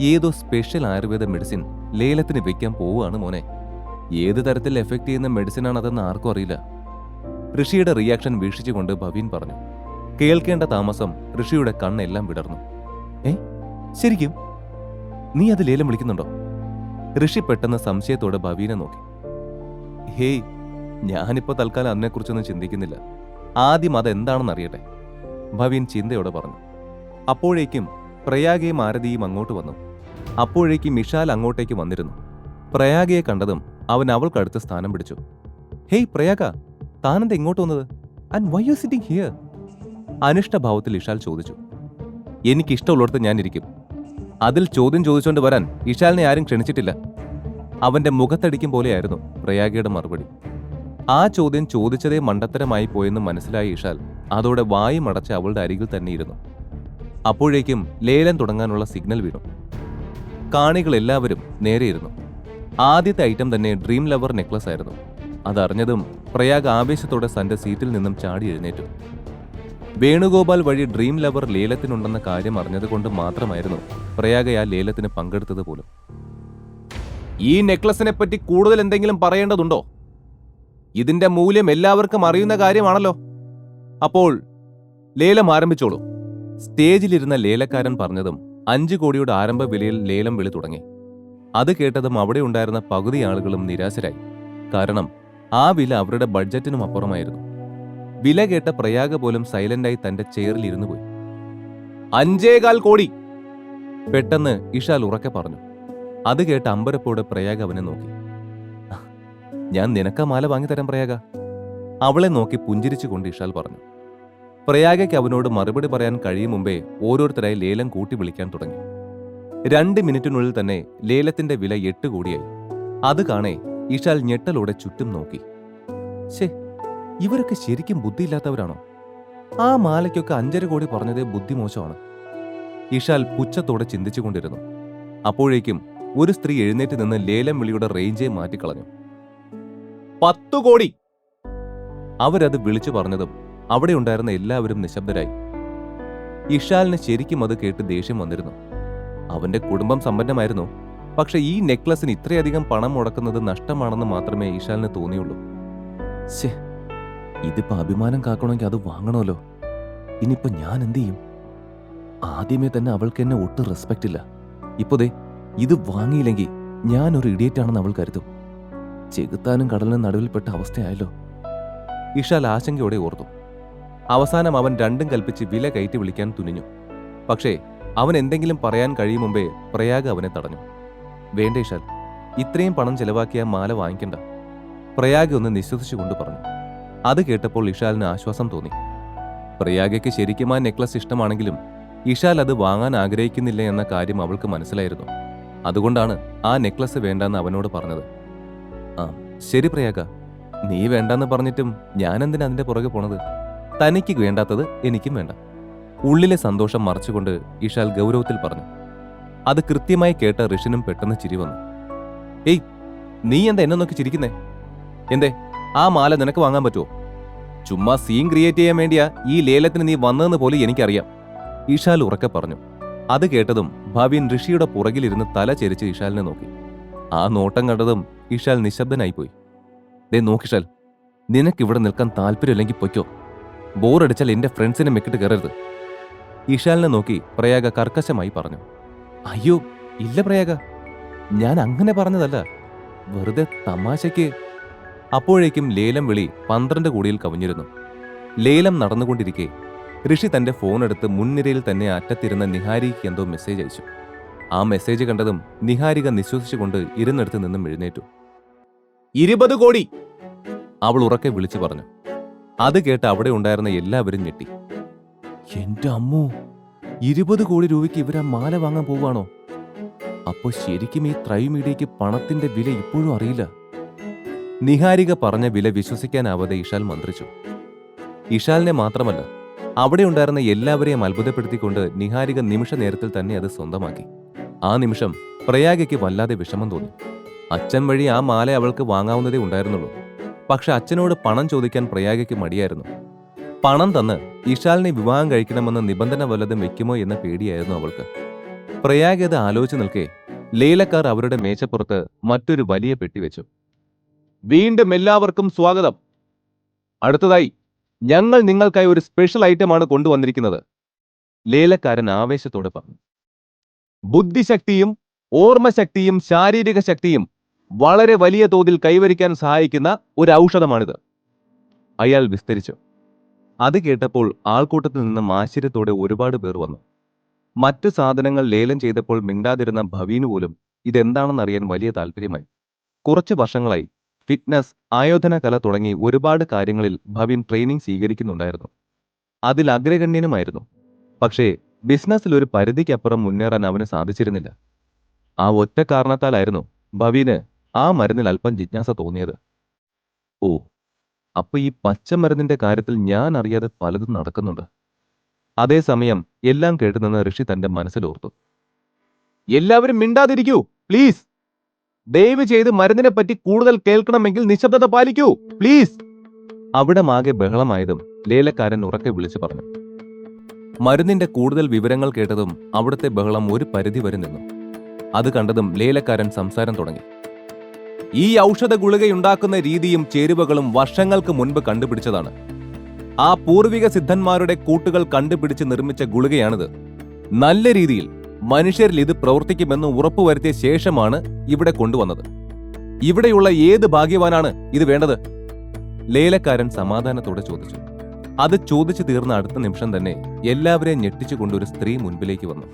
ഏതോ special Ayurveda medicine ലേലത്തിന് വെക്കാൻ പോവുകയാണ് മോനെ. ഏത് തരത്തിൽ എഫക്ട് ചെയ്യുന്ന മെഡിസിനാണ് അതെന്ന് ആർക്കും അറിയില്ല. ഋഷിയുടെ റിയാക്ഷൻ വീക്ഷിച്ചുകൊണ്ട് ഭവീൻ പറഞ്ഞു കേൾക്കേണ്ട താമസം ഋഷിയുടെ കണ്ണെല്ലാം വിടർന്നു. ഏ? ശരിക്കും? നീ അത് ലേലം വിളിക്കുന്നുണ്ടോ? ഋഷി പെട്ടെന്ന് സംശയത്തോടെ ഭവീനെ നോക്കി. ഹേയ് ഞാനിപ്പോ തൽക്കാലം അതിനെക്കുറിച്ചൊന്നും ചിന്തിക്കുന്നില്ല. ആദ്യം അതെന്താണെന്ന് അറിയട്ടെ ഭവീൻ ചിന്തയോടെ പറഞ്ഞു. അപ്പോഴേക്കും പ്രയാഗയും ആരതിയും അങ്ങോട്ട് വന്നു. അപ്പോഴേക്കും മിഷാൽ അങ്ങോട്ടേക്ക് വന്നിരുന്നു. പ്രയാഗയെ കണ്ടതും അവൻ അവൾക്കടുത്ത് സ്ഥാനം പിടിച്ചു. ഹേയ് പ്രയാഗ താനെന്താ ഇങ്ങോട്ട് വന്നത്? And why you sitting here അനിഷ്ടഭാവത്തിൽ Ishal ചോദിച്ചു. എനിക്കിഷ്ടമുള്ളിടത്ത് ഞാൻ ഇരിക്കും അതിൽ ചോദ്യം ചോദിച്ചുകൊണ്ട് വരാൻ ഇഷാലിനെ ആരും ക്ഷണിച്ചിട്ടില്ല. അവന്റെ മുഖത്തടിക്കും പോലെയായിരുന്നു പ്രയാഗയുടെ മറുപടി. ആ ചോദ്യം ചോദിച്ചതേ മണ്ടത്തരമായി പോയെന്ന് മനസ്സിലായ ഇഷാൽ അതോടെ വായും അടച്ച് അവളുടെ അരികിൽ തന്നെ ഇരുന്നു അപ്പോഴേക്കും ലേലം തുടങ്ങാനുള്ള സിഗ്നൽ വീണു. കാണികൾ എല്ലാവരും നേരെയിരുന്നു. ആദ്യത്തെ ഐറ്റം തന്നെ ഡ്രീം ലവർ നെക്ലസ് ആയിരുന്നു. അതറിഞ്ഞതും പ്രയാഗ് ആവേശത്തോടെ തന്റെ സീറ്റിൽ നിന്നും ചാടി എഴുന്നേറ്റു. വേണുഗോപാൽ വഴി ഡ്രീം ലവർ ലേലത്തിനുണ്ടെന്ന കാര്യം അറിഞ്ഞതുകൊണ്ട് മാത്രമായിരുന്നു പ്രയാഗ ആ ലേലത്തിന് പങ്കെടുത്തത് പോലും. ഈ നെക്ലസിനെ പറ്റി കൂടുതൽ എന്തെങ്കിലും പറയേണ്ടതുണ്ടോ? ഇതിന്റെ മൂല്യം എല്ലാവർക്കും അറിയുന്ന കാര്യമാണല്ലോ. അപ്പോൾ ലേലം ആരംഭിച്ചോളൂ. സ്റ്റേജിലിരുന്ന ലേലക്കാരൻ പറഞ്ഞതും അഞ്ചു കോടിയുടെ ആരംഭ വിലയിൽ ലേലം വിളി തുടങ്ങി. അത് കേട്ടതും അവിടെ ഉണ്ടായിരുന്ന പകുതി ആളുകളും നിരാശരായി. കാരണം ആ വില അവരുടെ ബഡ്ജറ്റിനും അപ്പുറമായിരുന്നു. വില കേട്ട പ്രയാഗ പോലും സൈലന്റായി തന്റെ ചെയറിൽ ഇരുന്നു പോയി. അഞ്ചേകാൽ കോടി! പെട്ടെന്ന് ഇഷാൽ ഉറക്കെ പറഞ്ഞു. അത് കേട്ട് അമ്പരപ്പോടെ പ്രയാഗ അവനെ നോക്കി. ഞാൻ നിനക്ക മാല വാങ്ങിത്തരാം പ്രയാഗ. അവളെ നോക്കി പുഞ്ചിരിച്ചുകൊണ്ട് ഇഷാൽ പറഞ്ഞു. പ്രയാഗയ്ക്ക് അവനോട് മറുപടി പറയാൻ കഴിയും മുമ്പേ ഓരോരുത്തരായി ലേലം കൂട്ടി വിളിക്കാൻ തുടങ്ങി. രണ്ട് മിനിറ്റിനുള്ളിൽ തന്നെ ലേലത്തിന്റെ വില എട്ട് കോടിയായി. അത് കാണേ ഇഷാൽ ഞെട്ടലോടെ ചുറ്റും നോക്കി. ശേ ഇവരൊക്കെ ശരിക്കും ബുദ്ധിയില്ലാത്തവരാണോ? ആ മാലയ്ക്കൊക്കെ അഞ്ചര കോടി പറഞ്ഞത് ബുദ്ധിമോശമാണ് ഇഷാൽ പുച്ഛത്തോടെ ചിന്തിച്ചുകൊണ്ടിരുന്നു. അപ്പോഴേക്കും ഒരു സ്ത്രീ എഴുന്നേറ്റ് നിന്ന് ലേലം വിളിയുടെ റേഞ്ചെ മാറ്റിക്കളഞ്ഞു. പത്തു കോടി! അവരത് വിളിച്ചു പറഞ്ഞതും അവിടെ ഉണ്ടായിരുന്ന എല്ലാവരും നിശബ്ദരായി. ഇഷാലിന് ശരിക്കും അത് കേട്ട് ദേഷ്യം വന്നിരുന്നു. അവന്റെ കുടുംബം സമ്പന്നമായിരുന്നു. പക്ഷെ ഈ നെക്ലസിന് ഇത്രയധികം പണം മുടക്കുന്നത് നഷ്ടമാണെന്ന് മാത്രമേ ഇഷാലിന് തോന്നിയുള്ളൂ. ഇതിപ്പോ അഭിമാനം കാക്കണമെങ്കിൽ അത് വാങ്ങണമല്ലോ. ഇനിയിപ്പോ ഞാൻ എന്ത് ചെയ്യും? ആദ്യമേ തന്നെ അവൾക്ക് എന്നെ ഒട്ടും റെസ്പെക്റ്റ് ഇല്ല. ഇപ്പോതേ ഇത് വാങ്ങിയില്ലെങ്കിൽ ഞാൻ ഒരു ഇഡിയറ്റ് ആണെന്ന് അവൾ കരുതും. ചെകുത്താനും കടലിനും നടുവിൽപ്പെട്ട അവസ്ഥയായല്ലോ. ഇഷാൽ ആശങ്കയോടെ ഓർത്തു. അവസാനം അവൻ രണ്ടും കൽപ്പിച്ച് വില കയറ്റി വിളിക്കാൻ തുനിഞ്ഞു. പക്ഷേ അവൻ എന്തെങ്കിലും പറയാൻ കഴിയും മുമ്പേ പ്രയാഗ് അവനെ തടഞ്ഞു. വേണ്ടേഷാൽ ഇത്രയും പണം ചെലവാക്കിയ മാല വാങ്ങിക്കണ്ട പ്രയാഗ് ഒന്ന് നിശ്വസിച്ചുകൊണ്ട് പറഞ്ഞു. അത് കേട്ടപ്പോൾ ഇഷാലിന് ആശ്വാസം തോന്നി. പ്രയാഗയ്ക്ക് ശരിക്കും ആ നെക്ലസ് ഇഷ്ടമാണെങ്കിലും ഇഷാൽ അത് വാങ്ങാൻ ആഗ്രഹിക്കുന്നില്ല എന്ന കാര്യം അവൾക്ക് മനസ്സിലായിരുന്നു. അതുകൊണ്ടാണ് ആ നെക്ലസ് വേണ്ടെന്ന് അവനോട് പറഞ്ഞത്. ആ ശരി പ്രയാഗ. നീ വേണ്ടെന്ന് പറഞ്ഞിട്ടും ഞാനെന്തിനാ അതിന്റെ പുറകെ പോണത്? തനിക്ക് വേണ്ടാത്തത് എനിക്കും വേണ്ട. ഉള്ളിലെ സന്തോഷം മറച്ചുകൊണ്ട് ഇഷാൽ ഗൗരവത്തിൽ പറഞ്ഞു. അത് കൃത്യമായി കേട്ട ഋഷിനും പെട്ടെന്ന് ചിരി വന്നു. ഏയ് നീ എന്താ എന്നെ നോക്കി ചിരിക്കുന്നേ? എന്തേ ആ മാല നിനക്ക് വാങ്ങാൻ പറ്റുമോ ചുമ്മാ സീൻ ക്രിയേറ്റ് ചെയ്യാൻ വേണ്ടിയാ ഈ ലേലത്തിന് നീ വന്നതെന്ന് പോലും എനിക്കറിയാം. ഇഷാൽ ഉറക്കെ പറഞ്ഞു. അത് കേട്ടതും ഭാവ്യൻ ഋഷിയുടെ പുറകിലിരുന്ന് തല ചെരിച്ച് ഇഷാലിനെ നോക്കി. ആ നോട്ടം കണ്ടതും ഇഷാൽ നിശബ്ദനായിപ്പോയി. ദേ നോക്കിഷാൽ നിനക്കിവിടെ നിൽക്കാൻ താല്പര്യമില്ലെങ്കിൽ പൊയ്ക്കോ. ബോറടിച്ചാൽ എന്റെ ഫ്രണ്ട്സിനെ മെക്കിട്ട് കയറരുത്. ഇഷാലിനെ നോക്കി പ്രയാഗ കർക്കശമായി പറഞ്ഞു. അയ്യോ ഇല്ല പ്രയാഗ. ഞാൻ അങ്ങനെ പറഞ്ഞതല്ല. വെറുതെ തമാശയ്ക്ക്. അപ്പോഴേക്കും ലേലം വിളി പന്ത്രണ്ട് കോടിയിൽ കവിഞ്ഞിരുന്നു. ലേലം നടന്നുകൊണ്ടിരിക്കെ ഋഷി തന്റെ ഫോൺ എടുത്ത് മുൻനിരയിൽ തന്നെ അറ്റത്തിരുന്ന നിഹാരിക്ക് എന്തോ മെസ്സേജ് അയച്ചു. ആ മെസ്സേജ് കണ്ടതും നിഹാരിക നിശ്വസിച്ചുകൊണ്ട് ഇരുന്നിടത്ത് നിന്നും എഴുന്നേറ്റു. ഇരുപത് കോടി! അവൾ ഉറക്കെ വിളിച്ചു പറഞ്ഞു. അത് കേട്ട് അവിടെ ഉണ്ടായിരുന്ന എല്ലാവരും ഞെട്ടി. എന്റെ അമ്മോ ഇരുപത് കോടി രൂപയ്ക്ക് ഇവരാ മാല വാങ്ങാൻ പോവാണോ അപ്പോ ശരിക്കും ഈ ത്രൈമീഡിയക്ക് പണത്തിന്റെ വില ഇപ്പോഴും അറിയില്ല. നിഹാരിക പറഞ്ഞ വില വിശ്വസിക്കാനാവാതെ ഇഷാൽ മന്ത്രിച്ചു. ഇഷാലിനെ മാത്രമല്ല അവിടെ ഉണ്ടായിരുന്ന എല്ലാവരെയും അത്ഭുതപ്പെടുത്തിക്കൊണ്ട് നിഹാരിക നിമിഷ നേരത്തിൽ തന്നെ അത് സ്വന്തമാക്കി. ആ നിമിഷം പ്രയാഗയ്ക്ക് വല്ലാതെ വിഷമം തോന്നി. അച്ഛൻ വഴി ആ മാല അവൾക്ക് വാങ്ങാവുന്നതേ ഉണ്ടായിരുന്നുള്ളൂ. പക്ഷെ അച്ഛനോട് പണം ചോദിക്കാൻ പ്രയാഗയ്ക്ക് മടിയായിരുന്നു. പണം തന്ന് ഇഷാലിനെ വിവാഹം കഴിക്കണമെന്ന നിബന്ധന വല്ലതും വെക്കുമോ എന്ന പേടിയായിരുന്നു അവൾക്ക്. പ്രയാഗ് അത് ആലോചിച്ച് നിൽക്കെ ലേലക്കാർ അവരുടെ മേശപ്പുറത്ത് മറ്റൊരു വലിയ പെട്ടി വെച്ചു. വീണ്ടും എല്ലാവർക്കും സ്വാഗതം. അടുത്തതായി ഞങ്ങൾ നിങ്ങൾക്കായി ഒരു സ്പെഷ്യൽ ഐറ്റമാണ് കൊണ്ടുവന്നിരിക്കുന്നത്. ലേലക്കാരൻ ആവേശത്തോടെ പറഞ്ഞു. ബുദ്ധിശക്തിയും ഓർമ്മശക്തിയും ശാരീരിക ശക്തിയും വളരെ വലിയ തോതിൽ കൈവരിക്കാൻ സഹായിക്കുന്ന ഒരു ഔഷധമാണിത്. അയാൾ വിസ്തരിച്ചു. അത് കേട്ടപ്പോൾ ആൾക്കൂട്ടത്തിൽ നിന്ന് ആശ്ചര്യത്തോടെ ഒരുപാട് പേർ വന്നു. മറ്റ് സാധനങ്ങൾ ലേലം ചെയ്തപ്പോൾ മിണ്ടാതിരുന്ന ഭവീന് പോലും ഇതെന്താണെന്നറിയാൻ വലിയ താല്പര്യമായി കുറച്ച് വർഷങ്ങളായി ഫിറ്റ്നസ് ആയോധന കല തുടങ്ങി ഒരുപാട് കാര്യങ്ങളിൽ ഭവീൻ ട്രെയിനിങ് സ്വീകരിക്കുന്നുണ്ടായിരുന്നു. അതിൽ അഗ്രഗണ്യനുമായിരുന്നു. പക്ഷേ ബിസിനസ്സിൽ ഒരു പരിധിക്കപ്പുറം മുന്നേറാൻ അവന് സാധിച്ചിരുന്നില്ല. ആ ഒറ്റ കാരണത്താലായിരുന്നു ഭവീന് ആ മരുന്നിൽ അല്പം ജിജ്ഞാസ തോന്നിയത്. ഓ അപ്പൊ ഈ പച്ചമരുന്നിന്റെ കാര്യത്തിൽ ഞാൻ അറിയാതെ പലതും നടക്കുന്നുണ്ട്. അതേസമയം എല്ലാം കേട്ടുനിന്ന് ഋഷി തന്റെ മനസ്സിലോർത്തു. എല്ലാവരും മിണ്ടാതിരിക്കൂ പ്ലീസ്. ദയവ് ചെയ്ത് മരുന്നിനെ പറ്റി കൂടുതൽ കേൾക്കണമെങ്കിൽ നിശബ്ദത പാലിക്കൂ പ്ലീസ്. അവിടെ മാകെ ബഹളമായതും ലേലക്കാരൻ ഉറക്കെ വിളിച്ചു പറഞ്ഞു. മരുന്നിന്റെ കൂടുതൽ വിവരങ്ങൾ കേട്ടതും അവിടുത്തെ ബഹളം ഒരു പരിധി വരെ നിന്നു. അത് കണ്ടതും ലേലക്കാരൻ സംസാരം തുടങ്ങി. ഈ ഔഷധ ഗുളികയുണ്ടാക്കുന്ന രീതിയും ചേരുവകളും വർഷങ്ങൾക്ക് മുൻപ് കണ്ടുപിടിച്ചതാണ്. ആ പൂർവിക സിദ്ധന്മാരുടെ കൂട്ടുകൾ കണ്ടുപിടിച്ച് നിർമ്മിച്ച ഗുളികയാണിത്. നല്ല രീതിയിൽ മനുഷ്യരിൽ ഇത് പ്രവർത്തിക്കുമെന്ന് ഉറപ്പുവരുത്തിയ ശേഷമാണ് ഇവിടെ കൊണ്ടുവന്നത്. ഇവിടെയുള്ള ഏത് ഭാഗ്യവാനാണ് ഇത് വേണ്ടത്? ലേലക്കാരൻ സമാധാനത്തോടെ ചോദിച്ചു. അത് ചോദിച്ചു തീർന്ന അടുത്ത നിമിഷം തന്നെ എല്ലാവരെയും ഞെട്ടിച്ചുകൊണ്ട് ഒരു സ്ത്രീ മുൻപിലേക്ക് വന്നു.